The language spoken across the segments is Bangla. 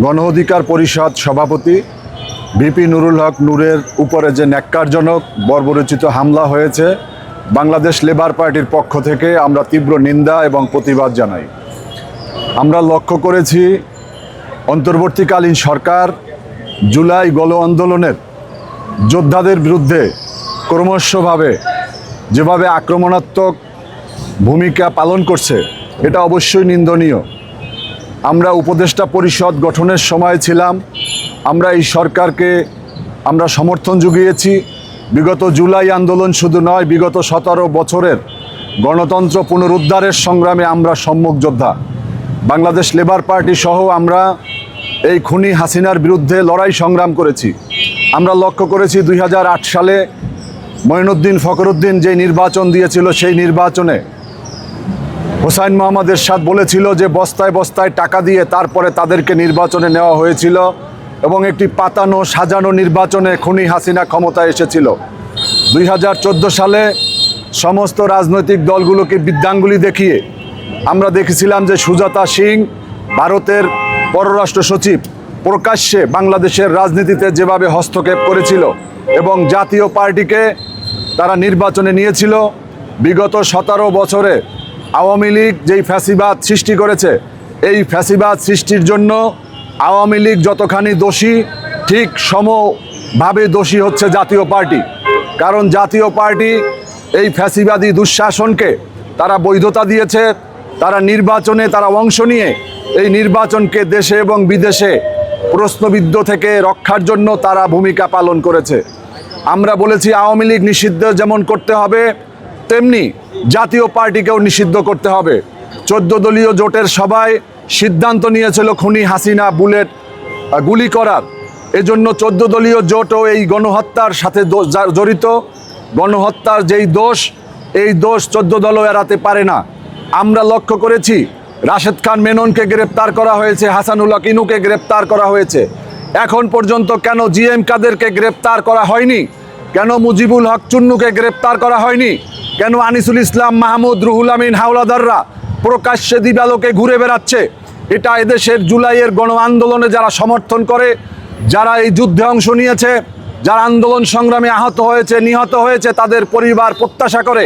গণ অধিকার পরিষদ সভাপতি ভিপি নুরুল হক নূরের উপরে যে ন্যাক্কারজনক বর্বরচিত হামলা হয়েছে, বাংলাদেশ লেবার পার্টির পক্ষ থেকে আমরা তীব্র নিন্দা এবং প্রতিবাদ জানাই। আমরা লক্ষ্য করেছি, অন্তর্বর্তীকালীন সরকার জুলাই গণ আন্দোলনের যোদ্ধাদের বিরুদ্ধে ক্রমশভাবে যেভাবে আক্রমণাত্মক ভূমিকা পালন করছে, এটা অবশ্যই নিন্দনীয়। আমরা উপদেষ্টা পরিষদ গঠনের সময় ছিলাম। আমরা এই সরকারকে আমরা সমর্থন জুগিয়েছি বিগত জুলাই আন্দোলন শুধু নয়, বিগত সতেরো বছরের গণতন্ত্র পুনরুদ্ধারের সংগ্রামে আমরা সম্মুখ যোদ্ধা। বাংলাদেশ লেবার পার্টি সহ আমরা এই খুনি হাসিনার বিরুদ্ধে লড়াই সংগ্রাম করেছি। আমরা লক্ষ্য করেছি দুই হাজার আট সালে মঈনুদ্দিন ফখরুদ্দিন যে নির্বাচন দিয়েছিল সেই নির্বাচনে হোসাইন মোহাম্মদ এরশাদ বলেছিল যে বস্তায় বস্তায় টাকা দিয়ে তারপরে তাদেরকে নির্বাচনে নেওয়া হয়েছিল এবং একটি পাতানো, সাজানো নির্বাচনে খুনি হাসিনা ক্ষমতায় এসেছিল। দুই হাজার চোদ্দ সালে সমস্ত রাজনৈতিক দলগুলোকে বিদ্যাঙ্গুলি দেখিয়ে আমরা দেখেছিলাম যে সুজাতা সিং, ভারতের পররাষ্ট্র সচিব, প্রকাশ্যে বাংলাদেশের রাজনীতিতে যেভাবে হস্তক্ষেপ করেছিল এবং জাতীয় পার্টিকে তারা নির্বাচনে নিয়েছিল, বিগত সতেরো বছরে আওয়ামী লীগ যেই ফ্যাসিবাদ সৃষ্টি করেছে, এই ফ্যাসিবাদ সৃষ্টির জন্য আওয়ামী লীগ যতখানি দোষী, ঠিক সমভাবে দোষী হচ্ছে জাতীয় পার্টি। কারণ জাতীয় পার্টি এই ফ্যাসিবাদী দুঃশাসনকে তারা বৈধতা দিয়েছে, তারা নির্বাচনে তারা অংশ নিয়ে এই নির্বাচনকে দেশে এবং বিদেশে প্রশ্নবিদ্ধ থেকে রক্ষার জন্য তারা ভূমিকা পালন করেছে। আমরা বলেছি আওয়ামী লীগ নিষিদ্ধ যেমন করতে হবে তেমনি জাতীয় পার্টিকেও নিষিদ্ধ করতে হবে। চোদ্দ দলীয় জোটের সবাই সিদ্ধান্ত নিয়েছিল খুনি হাসিনা বুলেট গুলি করার। এজন্য চোদ্দ দলীয় জোটও এই গণহত্যার সাথে জড়িত। গণহত্যার যেই দোষ, এই দোষ চোদ্দ দলও এড়াতে পারে না। আমরা লক্ষ্য করেছি, রাশেদ খান মেননকে গ্রেপ্তার করা হয়েছে হাসানুল্লাহ কিনুকে গ্রেপ্তার করা হয়েছে। এখন পর্যন্ত কেন জিএম কাদেরকে গ্রেপ্তার করা হয়নি? কেন মুজিবুল হক চুন্নুকে গ্রেপ্তার করা হয়নি? কেন আনিসুল ইসলাম, মাহমুদ, রুহুল আমিন, হাওলাদাররা প্রকাশ্যে দিবালোকে ঘুরে বেড়াচ্ছে? এটা এদেশের জুলাইয়ের গণ আন্দোলনে যারা সমর্থন করে, যারা এই যুদ্ধে অংশ নিয়েছে, যারা আন্দোলন সংগ্রামে আহত হয়েছে, নিহত হয়েছে, তাদের পরিবার প্রত্যাশা করে,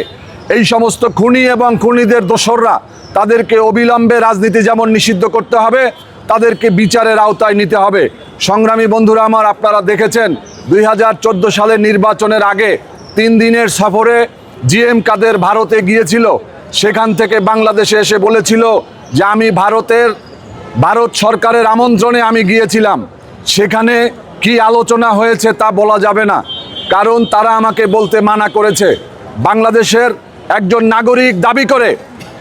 এই সমস্ত খুনি এবং খুনিদের দোসররা তাদেরকে অবিলম্বে রাজনীতি যেমন নিষিদ্ধ করতে হবে, তাদেরকে বিচারের আওতায় নিতে হবে। সংগ্রামী বন্ধুরা আমার, আপনারা দেখেছেন, দুই হাজার চোদ্দ সালের নির্বাচনের আগে তিন দিনের সফরে জিএম কাদের ভারতে গিয়েছিল, সেখান থেকে বাংলাদেশে এসে বলেছিল যে আমি ভারতের, ভারত সরকারের আমন্ত্রণে আমি গিয়েছিলাম। সেখানে কি আলোচনা হয়েছে তা বলা যাবে না, কারণ তারা আমাকে বলতে মানা করেছে। বাংলাদেশের একজন নাগরিক দাবি করে,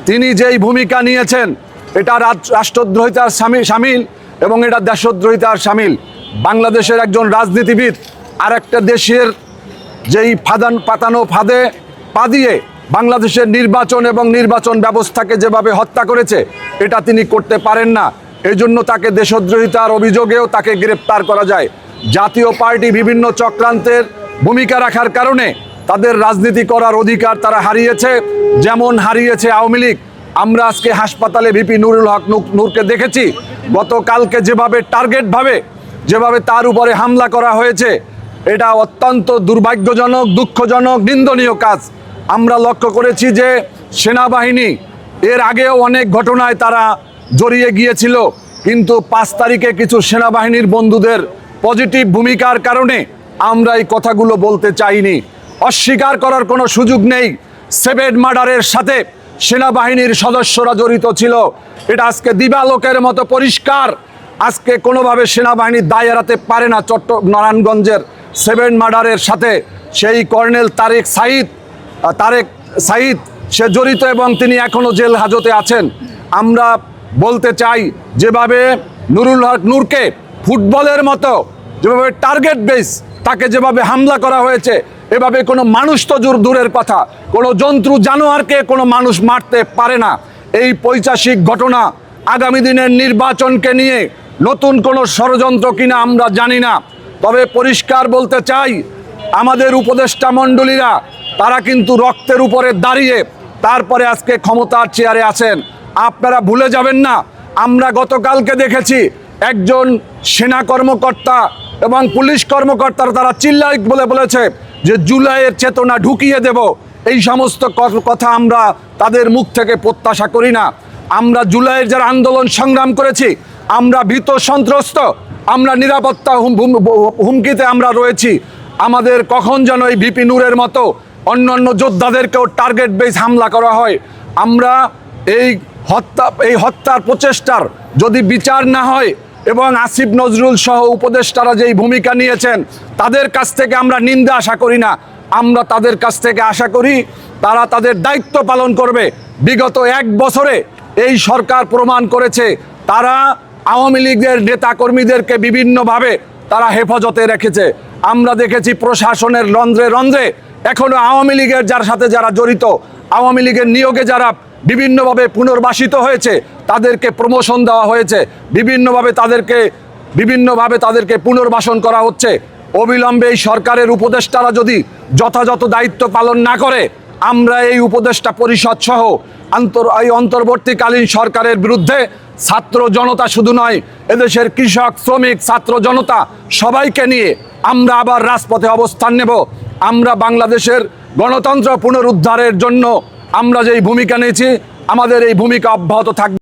তিনি যেই ভূমিকা নিয়েছেন, এটা রাষ্ট্রদ্রোহিতার সামি- সামিল এবং এটা দেশদ্রোহিতার সামিল। বাংলাদেশের একজন রাজনীতিবিদ আর একটা দেশের যেই ফাদান, পাতানো ফাঁদে পা দিয়ে বাংলাদেশের নির্বাচন এবং নির্বাচন ব্যবস্থাকে যেভাবে হত্যা করেছে, এটা তিনি করতে পারেন না। এই জন্য তাকে দেশদ্রোহিতার অভিযোগেও তাকে গ্রেপ্তার করা যায়। জাতীয় পার্টি বিভিন্ন চক্রান্তের ভূমিকা রাখার কারণে তাদের রাজনীতি করার অধিকার তারা হারিয়েছে, যেমন হারিয়েছে আওয়ামী লীগ। আমরা আজকে হাসপাতালে ভিপি নুরুল হক নূর- নূরকে দেখেছি। গতকালকে যেভাবে টার্গেটভাবে যেভাবে তার উপরে হামলা করা হয়েছে, এটা অত্যন্ত দুর্ভাগ্যজনক, দুঃখজনক, নিন্দনীয় কাজ। আমরা লক্ষ্য করেছি যে সেনাবাহিনী এর আগেও অনেক ঘটনায় তারা জড়িয়ে গিয়েছিল, কিন্তু পাঁচ তারিখে কিছু সেনাবাহিনীর বন্ধুদের পজিটিভ ভূমিকার কারণে আমরা এই কথাগুলো বলতে চাইনি। অস্বীকার করার কোনো সুযোগ নেই, সেভেন মার্ডারের সাথে সেনাবাহিনীর সদস্যরা জড়িত ছিল। এটা আজকে দিবালোকের মতো পরিষ্কার। আজকে কোনোভাবে সেনাবাহিনী দায় এড়াতে পারে না চট্ট নারায়ণগঞ্জের সেভেন মার্ডারের সাথে। সেই কর্নেল তারেক সাইদ তারেক সাইদ, সে জড়িত এবং তিনি এখনও জেল হাজতে আছেন। আমরা বলতে চাই, যেভাবে নুরুল হক নূরকে ফুটবলের মতো, যেভাবে টার্গেট বেস তাকে যেভাবে হামলা করা হয়েছে, এভাবে কোনো মানুষ তো দূর দূরের কথা, কোনো জন্তু জানোয়ারকে কোনো মানুষ মারতে পারে না। এই পৈশাসিক ঘটনা আগামী দিনের নির্বাচনকে নিয়ে নতুন কোনো ষড়যন্ত্র কিনা আমরা জানি না। তবে পরিষ্কার বলতে চাই, আমাদের উপদেষ্টা মণ্ডলীরা তারা কিন্তু রক্তের উপরে দাঁড়িয়ে তারপরে আজকে ক্ষমতার চেয়ারে আছেন। আপনারা ভুলে যাবেন না, আমরা গতকালকে দেখেছি একজন সেনা কর্মকর্তা এবং পুলিশ কর্মকর্তারা তারা চিল্লাই বলে বলেছে যে জুলাইয়ের চেতনা ঢুকিয়ে দেব। এই সমস্ত কথা আমরা তাদের মুখ থেকে প্রত্যাশা করি না। আমরা জুলাইয়ের যারা আন্দোলন সংগ্রাম করেছি, আমরা ভীত সন্ত্রস্ত, আমরা নিরাপত্তা হুম- হুম- হুমকিতে আমরা রয়েছি। আমাদের কখন যেন এই ভিপি নূরের মতো অন্যান্য যোদ্ধাদেরকেও টার্গেট বেস হামলা করা হয়। আমরা এই হত্যা, এই হত্যার প্রচেষ্টার যদি বিচার না হয় এবং আসিফ নজরুল সহ উপদেষ্টারা যেই ভূমিকা নিয়েছেন, তাদের কাছ থেকে আমরা নিন্দা আশা করি না। আমরা তাদের কাছ থেকে আশা করি তারা তাদের দায়িত্ব পালন করবে। বিগত এক বছরে এই সরকার প্রমাণ করেছে, তারা আওয়ামী লীগের নেতা কর্মীদেরকে বিভিন্নভাবে তারা হেফাজতে রেখেছে। আমরা দেখেছি প্রশাসনের রন্ধ্রে রন্ধ্রে এখনও আওয়ামী লীগের যার সাথে যারা জড়িত, আওয়ামী লীগের নিয়োগে যারা বিভিন্নভাবে পুনর্বাসিত হয়েছে, তাদেরকে প্রমোশন দেওয়া হয়েছে। বিভিন্নভাবে তাদেরকে বিভিন্নভাবে তাদেরকে পুনর্বাসন করা হচ্ছে। অবিলম্বে এই সরকারের উপদেষ্টারা যদি যথাযথ দায়িত্ব পালন না করে, আমরা এই উপদেষ্টা পরিষদ সহ আন্তর, এই অন্তর্বর্তীকালীন সরকারের বিরুদ্ধে ছাত্র জনতা শুধু নয়, এদেশের কৃষক, শ্রমিক, ছাত্র জনতা সবাইকে নিয়ে আমরা আবার রাজপথে অবস্থান নেব। আমরা বাংলাদেশের গণতন্ত্র পুনরুদ্ধারের জন্য আমরা যেই ভূমিকা নিয়েছি আমাদের এই ভূমিকা অব্যাহত থাকবে।